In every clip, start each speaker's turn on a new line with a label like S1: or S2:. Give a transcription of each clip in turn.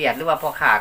S1: วียดหรือว่าพ่อขา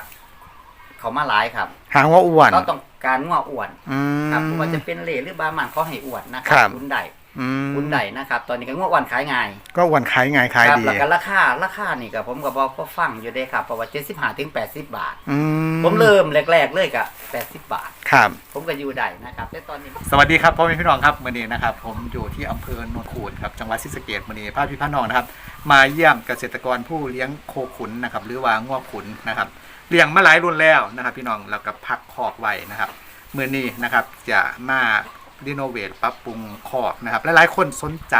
S1: เขามาหลายครับ
S2: หางว่าอ้วน
S1: เขาต้องการงัวอ้วน
S2: อืม
S1: ครับเพราะว่าจะเป็นเหล่หรือบามันเขาให้อ้วนนะค
S2: ครั
S1: รับ คุณใด
S2: อืม
S1: คุณใดนะครับ ตอนนี้ก็งัวอ้วนขายง่าย
S2: ก็อ้วนขายไงขาย
S1: ครับ
S2: ดี
S1: แล้วก็ราคาราคานี่ก็ผมก็บอกพ่อฟังอยู่เด้ครับเพราะว่า75ถึง80บาท
S2: อื
S1: ผมเริ่มแรก ๆ เลยก็80บาท
S2: ครับ
S1: ผมก็อยู่ได้นะครับแต่ตอนนี้
S2: สวัสดีครับพ่อแม่พี่น้องครับวันนี้นะครับ ผมอยู่ที่อำเภอโนนขูนครับจังหวัดศรีสะเกษวันนี้พาพี่พี่น้องนะครับ มาเยี่ยมเกษตรกรผู้เลี้ยงโคขุนนะครับ หรือว่างัวขุนนะครับเลี้ยงมาหลายรุ่นแล้วนะครับ พี่น้องแล้วก็พักคอกไว้นะครับมือนี้นะครับจะมา รีโนเวทปรับปรุงคอกนะครับหลายๆคนสนใจ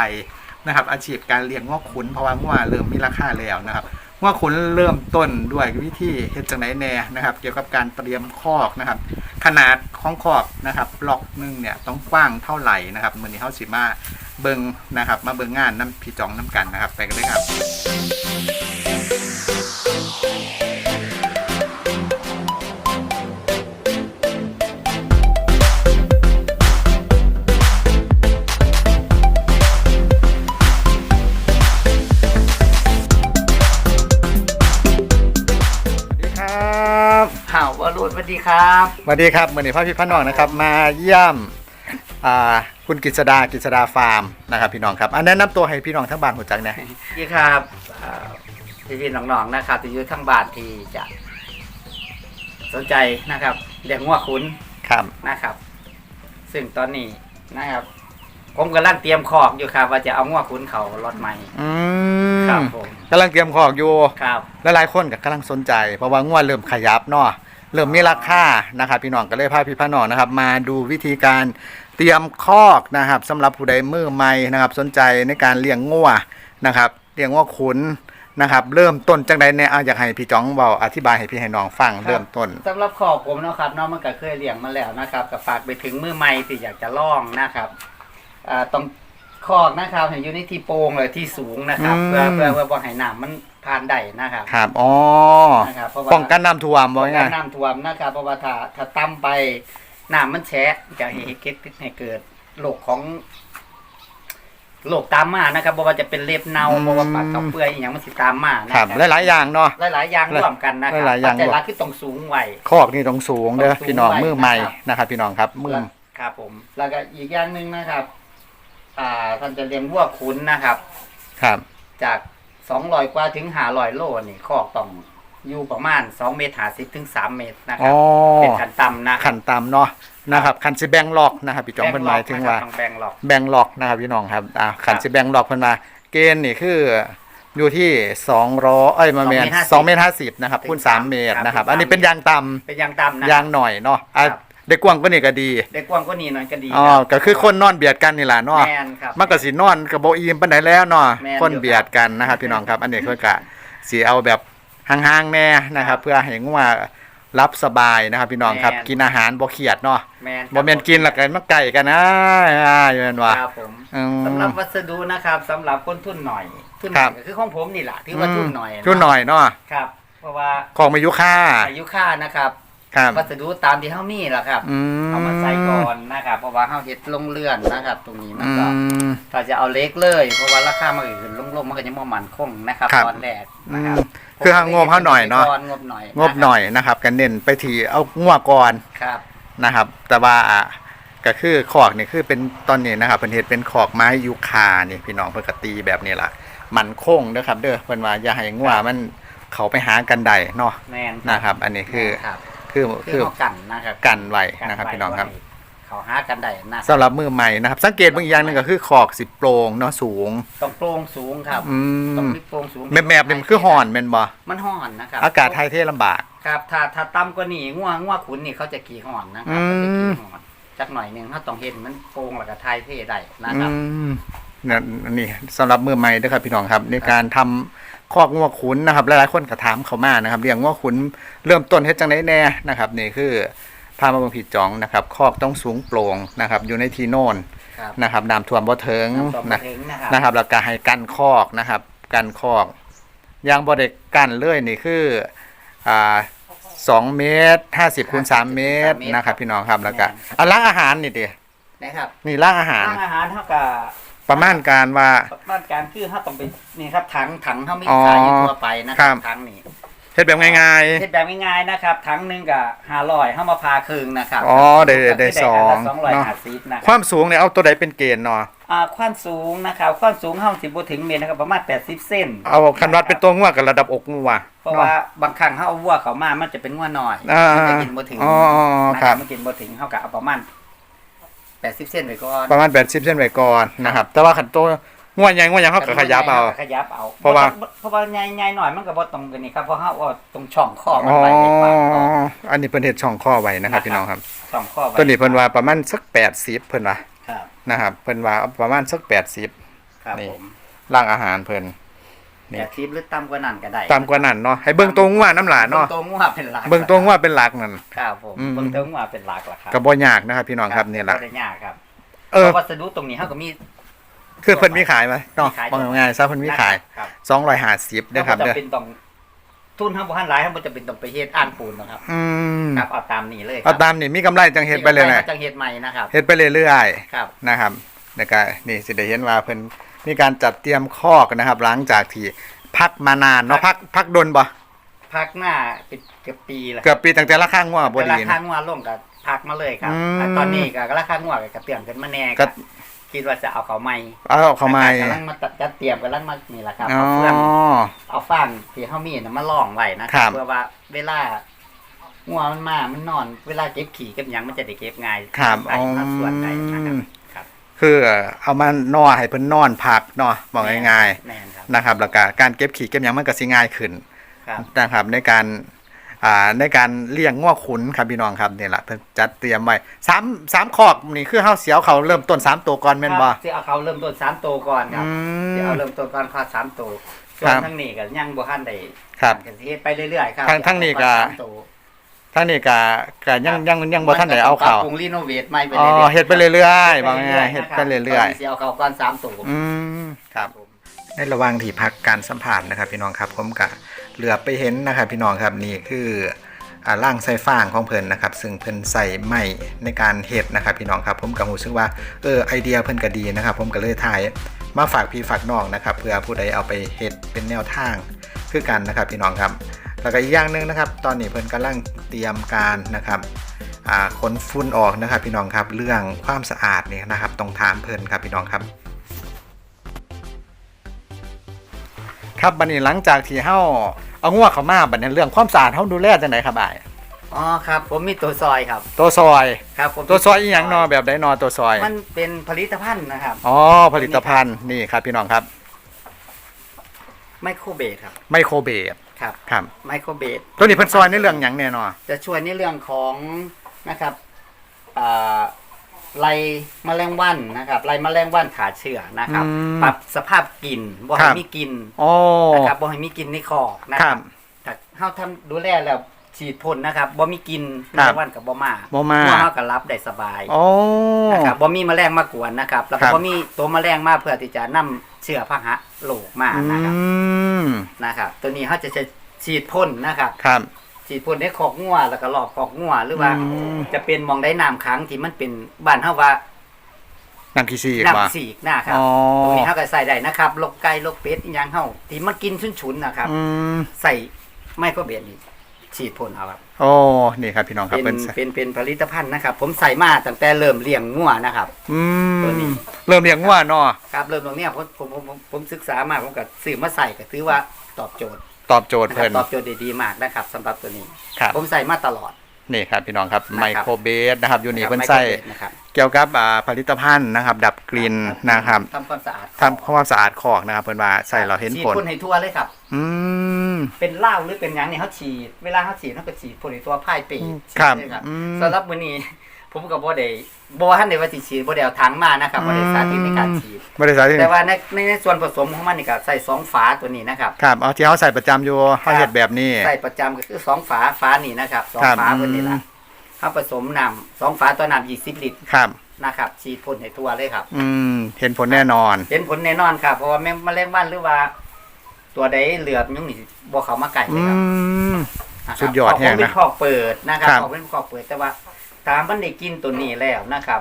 S2: นะครับ อาชีพการเลี้ยงงัวขุนเพราะว่างัวเริ่มมีราคาแล้วนะครับงัวขุนเริ่มต้นด้วยวิธีเฮ็ดจังไหนแน่นะครับ เกี่ยวกับการเตรียมคอกนะครับ ขนาดของขอบนะครับล็อกหนึงเนี่ยต้องกว้างเท่าไหร่นะครับมือนี้เขาสิมาเบิงนะครับ มาเบิงงานน้ำพี่จองน้ำกันนะครับ ไปกันเลยครับ
S1: ครับ
S2: สวัสดีครับมือนี้พระพี่พระน้องนะครับ มาเยี่ยมอ่าคุณกฤษดากฤษดาฟาร์มนะครับ พี่น้องครับอันแนะนำตัวให้พี่น้องทั้งบ้านหัวจักเนี่ย
S1: พี่ครับพี่พี่ๆน้องๆนะครับที่อยู่ทั้งบ้านที่จะสนใจนะครับเลี้ยงงัวขุน
S2: ครับ
S1: นะครับ ซึ่งตอนนี้นะครับ ผมกำลังเตรียมคอกอยู่ครับ ว่าจะเอางัวขุนเขารถใหม่
S2: อื
S1: ครับ
S2: ม
S1: ผม
S2: กำลังเตรียมขอกอยู่
S1: ครับ
S2: หลายๆคนก็กำลังสนใจ เพราะว่างัวเริ่มขยับเนาะ เริ่มมีราคานะครับพี่น้องก็เลยพาพี่พาน้องนะครับ มาดูวิธีการเตรียมคอกนะครับสำหรับผู้ใดมือใหม่นะครับ สนใจในการเลี้ยงงัวนะครับเลี้ยงงัวขุนนะครับ เริ่มต้นจังใดเนี่ยเอาอยากให้พี่จ้องเบาอธิบายให้พี่ให้น้องฟังเริ่มต้น
S1: สำหรับคอกผมเนาะครับเน้องมันก็เคยเลี้ยงมาแล้วนะครับก็ฝากไปถึงมือใหม่ที่อยากจะลองนะครับอ่าต้องคอกนะครับให้อยู่ในที่โปร่งเลยที่สูงนะครับ
S2: อืม
S1: เพื่อเพื่อเพื่อบ่ให้น้ำมัน ผ่านได้นะครับ
S2: ครับอ๋อ
S1: นะครับเพราะว่า
S2: ป้องกันน้ำท่วมบ่
S1: ป้องกั
S2: ง่านย
S1: น้ำท่วมนะครับเพราะว่าถ้าถ้าต่ำไปน้ำมันแฉะจะให้เกิดให้เกิดโรคของโรคตามมานะครับเพราะว่าจะเป็นเล็บเน่าเพราะว่าปากกับเปื่อยอหย่างมันสิตามมานะ
S2: ๆครับหลายๆอย่างเนาะ
S1: หลายๆอย่างร่วมกันนะครั
S2: หลายๆอย่าง
S1: แต่ละคือต้องสูงไว้
S2: คอกนี่ต้องสูงเด้อ
S1: ต้องสูง
S2: พี่น้อง
S1: ไว้
S2: มือใหม่
S1: นะครับ
S2: นะครับ พี่น้องครับมือ
S1: ครับผม แล้วก็อีกอย่างหนึ่งนะครับ อ่าท่านจะเลี้ยงวัวขุนนะครับ
S2: ครับ
S1: จาก สองร้อยกว่าถึงห้าร้อยโลนี่คอกต้องอยู่ประมาณสองเมตรหาสิบถึงสามเมตรนะค
S2: อ๋
S1: รั
S2: อ
S1: บเป็นขันต่ำนะ
S2: ขันตามเนาะนะครับขันสิแบงล็อกนะครับพี่จ้องเพิ่นหมายถึงว่า
S1: แบ่ล็อกนะครับต้องแบ่งหลอก
S2: แบงล็อกนะครับพี่น้องครับอ่าขันสิแบงล็อกเพิ่นมา เกณฑ์นี่คืออยู่ที่200เอ้ยมาแม่น2เมตร50นะครับคูณ3เมตรนะครับ อันนี้เป็นยางต่ำ
S1: เป็นยางต่ำนะ
S2: ยางหน่อยเนาะอะ
S1: ครับ
S2: ได้กว้างกว่านี้ก็ดี
S1: ได้กว้างกว่านี้หน่อยก็ดี
S2: อ๋อ
S1: ครับ
S2: ก็คือคนนอนเบียดกันนี่ล่ะเนาะ
S1: แมนครับ
S2: มันก็สินอนก็บ่อิ่มปานใดแล้วเนาะ
S1: แม่นอยู่
S2: คนเบียดกันนะครับ พี่น้องครับ อันนี้เพิ่นก็สิเอาแบบห่างๆแน่นะครับ เพื่อให้งัวรับสบายนะครับ พี่น้องครับกินอาหารบ่เครียดเนาะ
S1: แมนครับ
S2: บ่แม่นกินแล้วก็มาไก่กันนะอ่าอยู่นั่นว่า
S1: ครับผม
S2: อืม
S1: สำหรับวัสดุนะครับสำหรับคนทุนหน่อยทุนห
S2: ครั
S1: น่อบยก็คือของผมนี่แหละที่ว่าทุนหน่อยะ
S2: ทุนหน่อยเนาะ
S1: ครับ เพราะว่า
S2: ของมายุค่า
S1: อายุค่านะครับ
S2: ครับ
S1: วัสดุตามที่เฮามีแหละครับ
S2: อืม
S1: เอามาใส่ก่อนนะครับ เพราะว่าเฮาเฮ็ดลงเลื่อนนะครับ ตรงนี้มัน
S2: อื
S1: ก็
S2: ม
S1: ถ้าจะเอาเล็กเลย เพราะว่าราคามันอื่นลงๆมันก็ยังบ่มั่นคงนะครับ
S2: ครับ
S1: ตอนแรกนะครับ
S2: อืมคือหางบเฮาหน่อยเนาะ
S1: ก่งบหน่อย
S2: งบหน่อยนะครับกันเน้นไปที่เอางัวก่อน
S1: ครับ
S2: นะครับ แต่ว่าก็คือขอกนี่คือเป็นตอนนี้นะครับเพิ่นเฮ็ดเป็นขอกไม้ยูคานี่พี่น้องเพิ่นก็ตีแบบนี้ล่ะมันคงเด้อครับ เด้อเพิ่นว่าอย่าให้งัวมันเขาไปหากันได้เนาะ
S1: แม่น
S2: นะครับ อันนี้คือ
S1: ครับ
S2: คือ
S1: คื
S2: คืออ
S1: เฮากันนะครับ
S2: กันไว้
S1: กั
S2: นะครับ
S1: ไว้
S2: พี่น้องครับ
S1: ไว้เขาหากันได้นะ
S2: สำหรับมือใหม่นะครับ สังเกตบางอย่างหนึงก็คือขอกสิโปร่งเนาะสูง
S1: ต้องโปร่งสูงครับ
S2: อื
S1: ต้อง
S2: ม
S1: มีโปร่งสูง
S2: แมบแมบนี่มันคือห่อนแม่นบ่
S1: มันห่อนนะครับ
S2: อากาศไทยเทลำบาก
S1: ครับถ้าถ้าต่ำกว่านี้ง่วงง่วขุนนี่เขาจะกี่ห่อนนะครั
S2: อื
S1: บ
S2: ม
S1: เขาจะกี่ห่อนจักหน่อยหนึงเขาต้องเห็นมันโปร่งแล้วก็ทายเท่ได้นะครับ
S2: อืมเนี่ยนี่สำหรับมือใหม่ด้วยครับพี่น้องครับ ในการทำ คอกงัวขุนนะครับหลายๆคนก็ถามเขามานะครับเลี้ยงงัวขุนเริ่มต้นเฮ็ดจังไดแน่นะครับนี่คือพามาเบิ่งผิดจองนะครับคอกต้องสูงโปร่งนะครับอยู่ในที่โน่น
S1: ครับ
S2: นะครับน้ำท่วมบ่ถึง
S1: น้ำตก
S2: นะ
S1: ถึงนะครับ
S2: นะครับแล้วก็ให้กันคอกนะครับกันคอกยางบ่ได้กันเลยนี่คืออ่าสองเมตรห้าสิบคูณสามเมตรนะครับพี่น้องครับแล้วก็อันล้างอาหารนี่ดิ
S1: นะครับ
S2: นี่ล้างอาหาร
S1: ร้านอาหารเท่ากับ
S2: ประมาณการว่า
S1: บ้านการคือเขาต้องไปนี่ครับถังถังเขาไม่
S2: อ๋อ
S1: ขายอยู่ทั่วไปนะค
S2: ครั
S1: รับบ ถังนี่
S2: เฮ็ฮ็ดแบบง่าย
S1: เฮ็ดแบบง่ายๆนะครับทั้งหนึงก็500เฮามาพาครึ่งนะครับ
S2: อ๋อได้ได้สอง
S1: สองร้อย
S2: เนาะ
S1: ห้าสิบนะ
S2: ๆ
S1: ค
S2: ครับ วามสูงเนี่ยเอาตัวใดเป็นเกณฑ์เนาะ
S1: อ่าความสูงนะครับความสูงเฮาสิบ่ถึงเมตรนะครับประมาณ 80 เซน
S2: เอาคันวัดเป็นตัวงัวกับระดับอกงัว
S1: เพราะว่าบางครั้งเฮาเอาวัวเขามามันจะเป็นงัวน้อย
S2: อ่า
S1: มันจะกินบ่ถึง
S2: อ๋ออ๋อ
S1: นะ
S2: ค
S1: ค
S2: รั
S1: รับบมันกินบ่ถึงเฮาก็เอาประมาณ 80เซนไว้ก่อน
S2: ประมาณ80เส้นไว้ก่อนนะครับ แต่ว่าคันตัวงัวใหญ่งัวหยังเฮาก็ขยับเอา
S1: ขยับเอา
S2: เพราะว่า
S1: เพราะว่าใหญ่ๆหน่อยมันก็บ่ตรงกันนี่ครับเพราะเฮาเอาตรงช่องคอมั
S2: อ๋
S1: น
S2: อ
S1: ไว้ในปากคอ
S2: อันนี้เพิ่นเฮ็ดช่องข้อไว้นะครับพี่น้องครับ
S1: ช่องคอไว้
S2: ตัวนี้เพิ่นว่าประมาณสัก80เพิ่นว่า
S1: ครับ
S2: นะครับเพิ่นว่าประมาณสัก80
S1: ครับ
S2: นี่
S1: ผม
S2: ร่างอาหารเพิ่น นี่
S1: แต่ทิปหรือต่ำกว่านั้นก็ได้
S2: ตามกว่านั้นเนาะให้เบิ่งตัวงัวน้ำหลานเนาะ
S1: เบิ่งตัวงัวเป็นหลัก
S2: เบิ่งตัวงัวเป็นหลักนั่น
S1: ครับผม
S2: อืม
S1: เบิ่งตัวงัวเป็นหลักล่ะครับ
S2: ก็บ่ยากนะครับ พี่น้องครับนี่ล่ะ
S1: บ่ได้ยากครับ
S2: เออ
S1: พราะวัสดุตรงนี้เฮาก็มี
S2: คือเพิ่นมีขายไหมเนาะ
S1: มีขาย
S2: บอกง่ายๆซะเพิ่นมีขาย
S1: ครับ
S2: 250นะครับ
S1: เฮา
S2: เด้
S1: จะ
S2: อ
S1: เป็นต้องทุนเฮาบ่ทันหลายเฮาบ่จะเป็นต้องไปเฮ็ดอ่างปูนนะครับ
S2: อืม
S1: ครับเอาตามนี้เลยครั
S2: เอาตามนี่มีกำไรจังเฮ็ดไปเลยนะ
S1: จังเฮ็ดใหม่นะครับ
S2: เฮ็ดไปเรื่อย
S1: ครับ
S2: ๆนะครับแล้วก็นี่สิได้เห็นว่าเพิ่น มีการจัดเตรียมคอกนะครับ หลังจากที่พักมานานเนาะพักพักดนบ่
S1: พักหน้าเป็นเกือบปีแล้ว
S2: เกือบปีตั้งแต่ราคางัวบ่
S1: เวลา
S2: ดี
S1: ค่า
S2: นะ
S1: งัวลงก็พักมาเลยครับ
S2: อืม
S1: อะตอนนี้ก็ราคางัวก็กระเตื้องขึ้นมาแน่
S2: ก็
S1: ครับคิดว่าจะเอาเขาใหม่
S2: เอาเข้ามา
S1: กำลังมาจัดเตรียมกำลังมานี่แหละครับ
S2: อ๋อ
S1: เอาเฟืองเอาฟางที่เฮามีน่ะมาล่องไว้นะค
S2: ครั
S1: รับบเพื่อว่าเวลางัวมันมา มันนอน เวลาเก็บขี่เก็บหยังมันจะได้เก็บง่าย
S2: ครับ
S1: ไปมาส่วนใดนะครับ
S2: อืม
S1: ครับ
S2: คือเอามานอให้เพิ่นนอนพักเนาะบอกง่าย
S1: แม่นครับ
S2: ๆนะครับแล้วก็การเก็บขี้เก็บหยังมันก็สิง่ายขึ้น
S1: ครับ
S2: นะครับในการอ่าในการเลี้ยงง้อขุนครับพี่น้องครับนี่แหละเพิ่นจัดเตรียมไว้สามสามคอกนี่คือเฮาเสียวเขาเริ่มต้นสามตัวก่อนแม่นบ่
S1: ครับสิเอาเขาเริ่มต้นสามตัวก่อนครับ
S2: อืม
S1: สิเอาเริ่มต้นก่อนข้าสามตัวส่ว
S2: ครั
S1: น
S2: บ
S1: ทั้งนี้ก็ยังบ่ทันได้
S2: ครับ
S1: ก็สิเฮ็ดไปเรื่อยๆครับ
S2: ทั้งทั้งนี้ก็
S1: สามตัว
S2: ทั้งนี้ก็ก็ยังยังยังบ่ทันได้เอาเข้า
S1: ปรับปรุงรีโนเวทใหม่ไป
S2: อ๋อ
S1: เรื่อยๆ
S2: เฮ็ดไปเรื่อยๆบอกง่ายๆเฮ็ดไปเรื่อย
S1: ตนนี้สิเอาเขาก่อนสามตัว
S2: ๆอืมครับในระหว่างที่พักการสัมผัสนะครับ พี่น้องครับผมกะเหลือไปเห็นนะครับ พี่น้องครับนี่คืออ่าร่างไส้ฟางของเพิ่นนะครับ ซึ่งเพิ่นใส่ไม้ในการเฮ็ดนะครับ พี่น้องครับ ผมก็รู้สึกว่าเออไอเดียเพิ่นก็ดีนะครับ ผมก็เลยถ่ายมาฝากพี่ฝากน้องนะครับ เพื่อผู้ใดเอาไปเฮ็ดเป็นแนวทางคือกันนะครับ พี่น้องครับ แล้วก็อีกอย่างหนึ่งนะครับ ตอนนี้เพิ่นกำลังเตรียมการนะครับอ่าขนฝุ่นออกนะครับ พี่น้องครับเรื่องความสะอาดเนี่ยนะครับต้องถามเพิ่นครับพี่น้องครับ ครับบัดนี้หลังจากที่เฮาเอางัวเข้ามาบัดนี้เรื่องความสะอาดเฮาดูแลจังไดครับอ้าย
S1: อ๋อครับผมมีตัวซอยครับ
S2: ตัวซอย
S1: ครับผม
S2: ตัวซอยอีหยังนอแบบใดนอตัวซอย
S1: มันเป็นผลิตภัณฑ์นะครับ
S2: อ๋อผลิตภัณฑ์นี่ครับพี่น้องครับ
S1: ไมโครเบสครับ
S2: ไมโครเบส
S1: ครับ
S2: ครับ
S1: ไมโครเบส
S2: ตัวนี้เพิ่นซอยในเรื่องหยังแน่นอน
S1: จะช่วยในเรื่องของนะครับอ่าไล่แมลงวันนะครับไล่แมลงวันขาเชื้อนะครับ
S2: อืม
S1: ปรับสภาพกลิ่นบ่
S2: ครั
S1: ให้
S2: บ
S1: มีกลิ่น
S2: โอ้
S1: นะครับบ่ให้มีกลิ่นในคอกนะ
S2: ค
S1: ค
S2: รั
S1: รั
S2: บบ
S1: ถ้าเฮาทำดูแลแล้วฉีดพ่นนะครับบ่มีกลิ่นแม
S2: ครั
S1: ล
S2: บ
S1: งวันกับบ่มา
S2: บ่มา
S1: หัวเฮาก็รับได้สบาย
S2: โอ้
S1: นะครับบ่มีแมลงมากวนนะครับ แล้ว
S2: ครั
S1: ก็
S2: บ
S1: บ่มีตัวแมลงมาเพื่อที่จะนำเชื้อพาหะโรคมา
S2: อื
S1: นะครับ
S2: ม
S1: นะครับ ตัวนี้เขาจะใช้ฉีดพ่นนะครับ
S2: ครับ
S1: ฉีดพ่นในคอกงัวแล้วก็รอบคอกงัวหรือว่า
S2: อืม
S1: จะเป็นหมองได้น้ำขังที่มันเป็นบ้านเฮาว่า
S2: น้ำขี้ซีกบ่
S1: น้ำสีกนะครับ
S2: อ๋อ
S1: ตรงนี้เฮาก็ใส่ได้นะครับลกไก่ลกเป็ดอีหยังเฮาที่มันกินฉุนๆนะครับ
S2: อืม
S1: ใส่ไมโครเบสนี่ ฉีดพ่นเอาครับ
S2: โอ้นี่ครับพี่น้องครับ
S1: เป็
S2: เป็นน
S1: เป็นเป็นผลิตภัณฑ์นะครับ ผมใส่มาตั้งแต่เริ่มเลี้ยงงัวนะครับ
S2: อืม
S1: ตัวนี้
S2: เริ่มเลี้ยงงัวเนาะ
S1: ครับเริ่มตรงเนี้ยผมผมผมผมผมศึกษามาผมก็ซื้อมาใส่ก็ถือว่าตอบโจทย์
S2: ตอบโจทย์
S1: นะค
S2: เพิ่
S1: รับ
S2: น
S1: ตอบโจทย์ได้ดีมากนะครับสำหรับตัวนี้
S2: ครับ
S1: ผมใส่มาตลอด
S2: นี่ครับพี่น้องครับ
S1: นะครับ
S2: ไมโครเบสนะครับอยู่นี่
S1: ครับ
S2: เพิ่นใส่
S1: ไมโครเวฟนะครับ
S2: เกี่ยวกับอ่าผลิตภัณฑ์นะครับ ดับกลิ่นนะครับ
S1: ทำความสะอาด
S2: ทำความสะอาดคอกนะครับเพิ่นว่าใส่เราเห็น
S1: ฉีด
S2: ผล
S1: พ่นให้ทั่วเลยครับ
S2: อืม
S1: เป็นเหล้าหรือเป็นหยังเนี่ยเขาฉีด เวลาเขาฉีดเขาก็ฉีดพ่นให้ทั่วพ่ายปีกฉีด
S2: ครับ
S1: เลยครับ
S2: อืม
S1: สำหรับมื้อนี้ผมก็บ่ได้บ่ว่าท่านได้ว่าสิฉีดบ่ได้เอาถังมานะครับบ่ได้สาธิตในการฉีด
S2: บริษัทที่
S1: แต่ว่าในในในส่วนผสมของมันนี่ก็ใส่สองฝาตัวนี้นะครับ
S2: ครับเอาที่เขาใส่ประจำอยู่เขาเฮ็ดแบบนี้
S1: ใส่ประจำก็คือสองฝาฝานี่นะครับสอง
S2: ครับ
S1: ฝาเพิ่นนี่ล่ะเขาผสมน้ำสองฝาต่อน้ำ20ลิตร
S2: ครับ
S1: นะครับฉีดพ่นให้ทั่วเลยครับ
S2: อืม เห็นผลแน่นอน
S1: เห็นผลแน่นอนครับเพราะว่าแมงแมลงวันหรือว่า ตัวใดเหลือบยุ่งนี่ บ่เขามาไก่เล
S2: อื
S1: ยครับ
S2: ม
S1: นะครับ
S2: สุดยอดแฮงนะ
S1: ขเป็นข้อเปิดนะครับ
S2: ครับ
S1: ขอเป็นข้อเปิดแต่ว่าตามมันได้กินตัวนี้แล้วนะครับ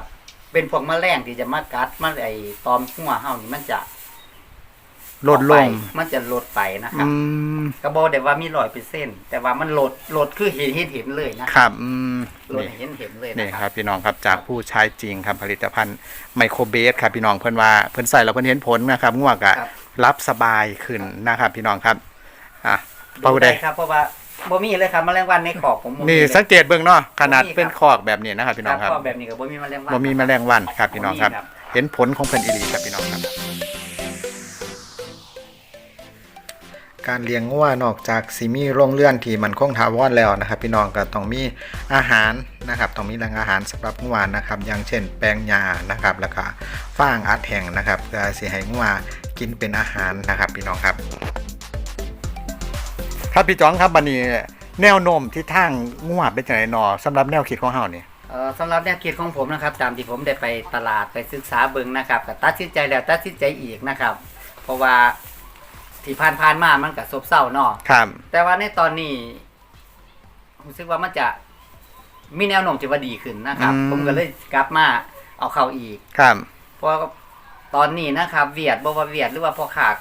S1: เป็นพวกแมลงที่จะมากัดมาไอ้ตอมหัวเฮานี่มันจะ
S2: ลดลง
S1: ออกไปมันจะลดไปนะครั
S2: อื
S1: บ
S2: ม
S1: กระบอกแต่ว่ามีร้อยเปอร์เซ็นต์แต่ว่ามันลดลดคือเห็นเห็นเห็นเลยนะครับ
S2: อืม
S1: ลด
S2: นี่
S1: เห็นเห็นเลย
S2: นี่
S1: นะ
S2: ค
S1: ค
S2: รั
S1: รั
S2: บบพี่น้องครับจากผู้ใช้จริงครับผลิตภัณฑ์ไมโครเบสครับพี่น้องเพิ่นว่าเพิ่นใส่แล้วเพิ่นเห็นผลนะครับงวกอะ
S1: ครับ
S2: รับสบายขึ้นนะครับพี่น้องครับ อะเป่า
S1: ดู
S2: ได้
S1: ครับเพราะว่าบ่มีเลยครับแมลงวันในขอบผมบ่มี
S2: นี่
S1: เลย
S2: สังเกตเบิ่งเนาะขนาด
S1: บ่มีครับ
S2: เป็นคอกแบบนี้นะครับพี่น้องครับ
S1: ขอบแบบนี้ก็บ่มีแมลงวัน
S2: บ่มีแมลงวันครับพี่น้องครับ
S1: บ่มีครับ
S2: เห็นผลของเพิ่นอีหลีครับพี่น้องครับ การเลี้ยงงัวนอกจากสิมีโรงเรือนที่มันคงถาวรแล้วนะครับ พี่น้องก็ต้องมีอาหารนะครับต้องมีแหล่งอาหารสำหรับงัวนะครับ อย่างเช่น แป้งหญ้านะครับแล้วก็ฟางอัดแห้งนะครับเพื่อสิให้งัวกินเป็นอาหารนะครับ พี่น้องครับ ครับพี่จ้องครับบัดนี้แนวโน้มที่ทางงัวเป็นจังได๋นอสำหรับแนวคิดของเฮานี่
S1: เอ่อสำหรับแนวคิดของผมนะครับ ตามที่ผมได้ไปตลาดไปศึกษาเบิ่งนะครับก็ตัดสินใจแล้วตัดสินใจอีกนะครับ เพราะว่าที่ผ่านผ่านๆมามันก็ซบเซาเนาะ
S2: ครับ
S1: แต่ว่าในตอนนี้รู้สึกว่ามันจะมีแนวโน้มที่ว่าดีขึ้นนะครับ
S2: อืม
S1: ผมก็เลยกลับมาเอาเข้าอีก
S2: ครับ
S1: เพราะว่าตอนนี้นะครับ เวียดบ่ว่าเวียดหรือว่าพ่อขาก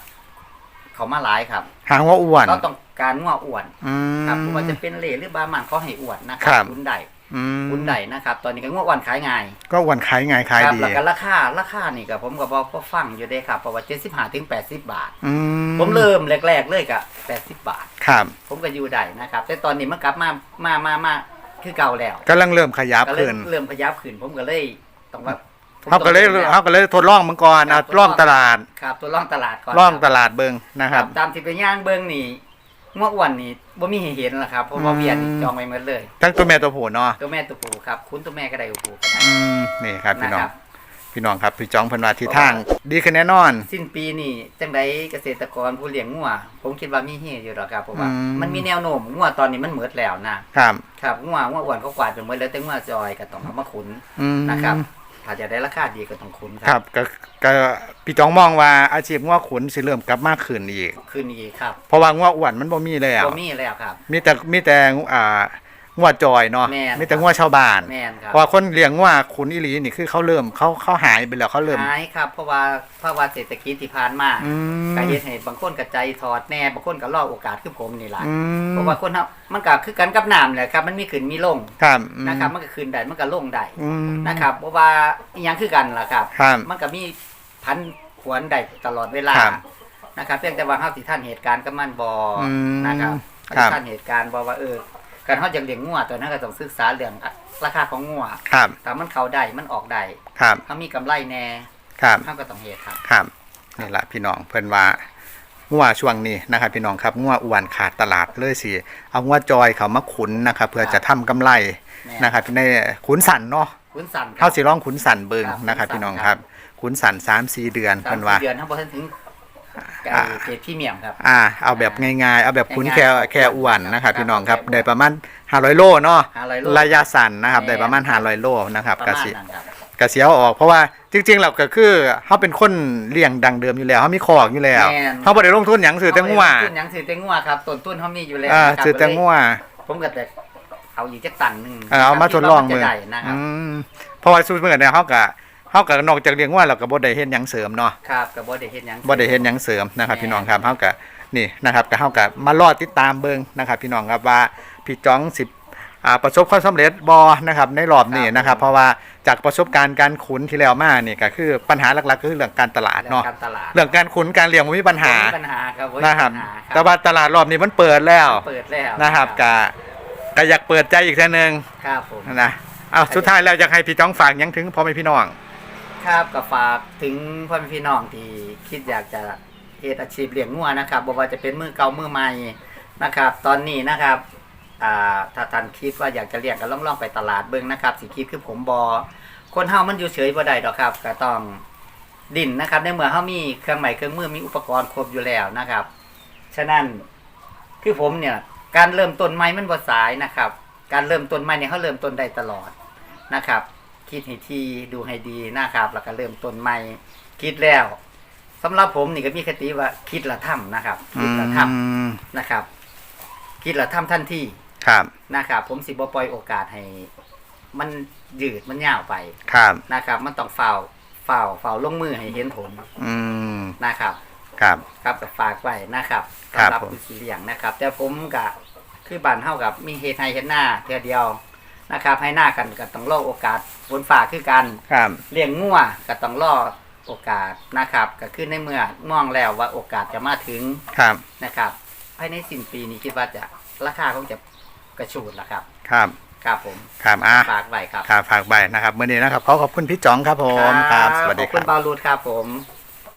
S1: เขามาหลายครับ
S2: หางว่าอ้วน
S1: เขาต้อง การงัวอ้วน
S2: อืม
S1: ครับบ่ว่าจะเป็นเหล่หรือบาหมันเขาให้อ้วนนะค
S2: ครั
S1: รับ คุณใด
S2: อืม
S1: คุณใดนะครับ ตอนนี้ก็งัวอ้วนขายง่าย
S2: ก็อ้วนขายไงขาย
S1: ครับ
S2: ดี
S1: แล้วก็ราคาราคานี่ก็ผมก็บอกก็ฟังอยู่ได้ครับเพราะว่า75ถึง80 บาท
S2: อืม
S1: ผมเริ่มแรก ๆ เลยก็80 บาท
S2: ครับ
S1: ผมก็อยู่ได้นะครับ แต่ตอนนี้มันกลับมามามามาคือเก่าแล้ว
S2: กำลังเริ่มขยับ
S1: ก็เลย
S2: ขึ้น
S1: เริ่มขยับขึ้นผมก็เลยต้องว่าผม
S2: เขาก็เลย
S1: ต้อง
S2: เขาก็เลยทดลองมังกร
S1: ครั
S2: เอา
S1: บ
S2: ล่องตลาด
S1: ครับตัวล่องตลาดก่อน
S2: ล่อง
S1: ครับ
S2: ตลาดเบิงนะครับ
S1: ตามที่ไปย่างเบิ้งนี่ งวอ้วนนี่บ่มีให้เห็นแล้วครับเพราะว่า
S2: อืม
S1: เวียนนี่จองไว้หมดเลย
S2: ทั้งตัวแม่ตัวผู้เนาะ
S1: ตัวแม่ตัวผู้ครับ คุณตัวแม่ก็ได้ตัวผู้ก็ได้
S2: อืมนี่ครับพี่
S1: นะ
S2: น้อ
S1: ค
S2: ง
S1: รับ
S2: พี่น้องครับพี่จ้องเพันวาที่ทาง ดีขึ้นแน่นอน
S1: สิ้นปีนี่จังไดเกษตรกรผู้เลี้ยงงัวผมคิดว่ามีเฮอยู่หรอกครับเพราะว่า
S2: อืม
S1: มันมีแนวโน้มงัวตอนนี้มันเหมือดแล้วนะครับ ครับงัวงัวอ้วนเขากวาดไปหมดแล้วแต่งัวจอยก็ต้องเอามาขุน
S2: อืม
S1: นะครับ ถ้าจะได้ราคาดีก็ต้องขุนค
S2: ครั
S1: รั
S2: บบก็ก็พี่จ้องมองว่าอาชีพงัวขุนสิเริ่มกลับมากขึ้นอีก
S1: คืนนี้ครับ
S2: เพราะว่างัวอ้วนมันบ่มีแล้ว
S1: บ่มีแล้วครับ
S2: มีแต่มีแต่อ่า งัวจอยเนาะ
S1: แม่น
S2: มีแต่งัวชาวบ้าน
S1: แม่นครับ
S2: เพราะว่าคนเลี้ยงงัวขุนอีหลีนี่คือเขาเริ่มเขาเขาหายไปแล้วเขาเริ่ม
S1: หายครับ เพราะว่าเพราะว่าเศรษฐกิจที่ผ่านมา
S2: อืม
S1: ก็เฮ็ดให้บางคนก็ใจถอดแน่บางคนก็รอโอกาสคือผมนี่ล่ะ
S2: อืม
S1: เพราะว่าคนเฮามันก็คือกันกับน้ำแหละครับ มันมีขึ้นมีลง
S2: ครับอืม
S1: นะครับมันก็ขึ้นได้มันก็ลงได้
S2: อืม
S1: นะครับเพราะว่าอีหยังคือกันล่ะครับ
S2: ครับ
S1: มันก็มีพันผวนได้ตลอดเวลา
S2: ครับ
S1: นะครับเพียงแต่ว่าเฮาสิท่านเหตุการณ์กับมันบ่
S2: อืม
S1: นะครับ
S2: ครับ
S1: ท่านเหตุการณ์บ่ว่าเออ การเฮาจะเลี้ยงงัวตัวนั้นก็ต้องศึกษาเรื่องราคาของงัว
S2: ครับ
S1: ถ้ามันเข้าได้มันออกได้
S2: ครับ
S1: ถ้ามีกำไรแน่
S2: ครับ
S1: เฮาก็ต้องเฮ็ดครับ
S2: ครับนี่แหละพี่น้องเพิ่นว่างัวช่วงนี้นะครับพี่น้องครับงัวอ้วนขาดตลาดเลยสิเอางัวจอยเขามาขุนนะครับเพื่อจะทำกำไร
S1: แม่
S2: นะครับในขุนสันเนาะ
S1: คุณสันครั
S2: เฮาสิร้องขุนสันเบิง
S1: ครับ
S2: นะครับ
S1: ขุนสัน
S2: พี่น้อง
S1: ค
S2: ค
S1: รั
S2: รับบขุนสัน3-4เดือน
S1: สา
S2: เพิ่
S1: ม
S2: นว่า
S1: สี่เดือนเฮาบ่ทันถึง
S2: อ่า
S1: ไอ้เกรดพรีเมียมครับ
S2: อ่า เอาแบบง่ายๆ เอาแบบขุนแค่
S1: ง่ายๆ
S2: แค่อ้วนนะครับ
S1: ครับ
S2: พี่น้องครับ
S1: ครับ
S2: ได้ประมาณ500โลเนาะ
S1: 500โล
S2: ระยะสั้นนะครับ
S1: แม่
S2: ได้ประมาณ500โลนะครับ
S1: ประ
S2: ก็
S1: มาณ
S2: สิ
S1: นั้นครับ
S2: กเสียวออกเพราะว่าจริงๆเราก็คือเขาเป็นคนเลี้ยงดังเดิมอยู่แล้วเขามีคอกอยู่แล้ว
S1: แม่น
S2: เขาบ่ได้ลงทุนหยังซื้อแต่งัว
S1: ต้นหยังซื้อแต่งัวครับต้นทุนเฮามีอยู่แล้ว
S2: อ่า
S1: นะครับ
S2: ซื้อแต่งัว
S1: ผมก็จะเอาอีกจักตันหนึง
S2: เออเอามาทดลอง
S1: คิ
S2: มื
S1: ว่า
S2: อ
S1: มันจะได้นะครับ
S2: อืมเพราะว่าซูเปอร์เนี่ยเขาก็ เขาก็นอกจากเลี้ยงงัวเราก็บ่ได้เฮ็ดหยังเสริมเนาะ
S1: ครับก็บ่ได้เฮ็ดหยัง
S2: บ่ได้เฮ็ดหยังเสริมนะครับ
S1: แม่
S2: พี่น้องครับเขาก็นี่นะครับก็เขาก็มารอติดตามเบิ่งนะครับ พี่น้องครับว่าพี่จ้องสิอ่าประสบความสำเร็จบ่นะครับในรอบนี้นะครับ เพราะว่าจากประสบการณ์การขุนที่แล้วมานี่ก็คือปัญหาหลักๆก็คือเรื่องการตลาด
S1: เรื่อง
S2: เนาะ
S1: การตลาด
S2: เรื่องการขุนการเลี้ยงบ่มีปัญหา
S1: บ่มีปัญหาครับมี
S2: นะครับ
S1: ปัญหา
S2: แต่ว่าตลาดรอบนี้มันเปิดแล้ว
S1: เปิดแล้ว
S2: นะครับกะก็อยากเปิดใจอีกทีนึง
S1: ครับผม
S2: นะเอาสุดท้ายแล้วอยากให้พี่จ้องฝากหยังถึงพ่อแม่พี่น้อง
S1: ครับก็ฝากถึงพ่อแม่พี่น้องที่คิดอยากจะเฮ็ดอาชีพเลี้ยงงัวนะครับบ่ว่าจะเป็นมือเก่ามือใหม่นะครับ ตอนนี้นะครับอ่าถ้าท่านคิดว่าอยากจะเลี้ยงก็ลองลองไปตลาดเบิ่งนะครับสิคิดคือผมบอคนเฮามันอยู่เฉยบ่ได้ดอกครับ ก็ต้องดินนะครับ ในเมื่อเฮามีเครื่องใหม่เครื่องมือมีอุปกรณ์ครบอยู่แล้วนะครับ ฉะนั้นคือผมเนี่ยการเริ่มต้นใหม่มันบ่สายนะครับ การเริ่มต้นใหม่เนี่ยเขาเริ่มต้นได้ตลอดนะครับ คิดให้ทีดูให้ดีนะครับแล้วก็เริ่มต้นใหม่คิดแล้วสำหรับผมนี่ก็มีคติว่าคิดละทำนะครับ คิดละทำ
S2: อืม
S1: นะครับ คิดละทำทันที
S2: ครับ
S1: นะครับ ผมสิบ่ปล่อยโอกาสให้ มันยืดมันยาวไป
S2: ครับ
S1: นะครับ มันต้องเฝ้าเฝ้าเฝ้าลงมือให้เห็นผล
S2: อืม
S1: นะครับ
S2: ครับ
S1: ครับก็ฝากไว้นะครับ
S2: ครับ
S1: สำหรับ
S2: ผม
S1: ผู้สีเลี้ยงนะครับ แต่ผมก็คือบ้านเฮากับมีเฮ็ดให้เฮ็ดหน้าเทื่อเดียว นะครับให้หน้ากันก็ต้องรอโอกาสฝนฟ้าคือกัน
S2: ครับ
S1: เลี้ยงงัวก็ต้องรอโอกาสนะครับ ก็คือในเมื่อมองแล้วว่าโอกาสจะมาถึง
S2: ครับ
S1: นะครับภายในสิ้นปีนี้คิดว่าจะราคาคงจะกระชูดละครับ
S2: ครับ
S1: ครับผม
S2: ครับอะ
S1: ฝากไว้ครับ
S2: ครับฝากใบนะครับเมื่อนี้นะครับขอขอบคุณพี่จ๋องครับผมครับสวัสดี
S1: ขอบ
S2: ค
S1: คุ
S2: รั
S1: ณ
S2: บ
S1: บาวรูดครับผม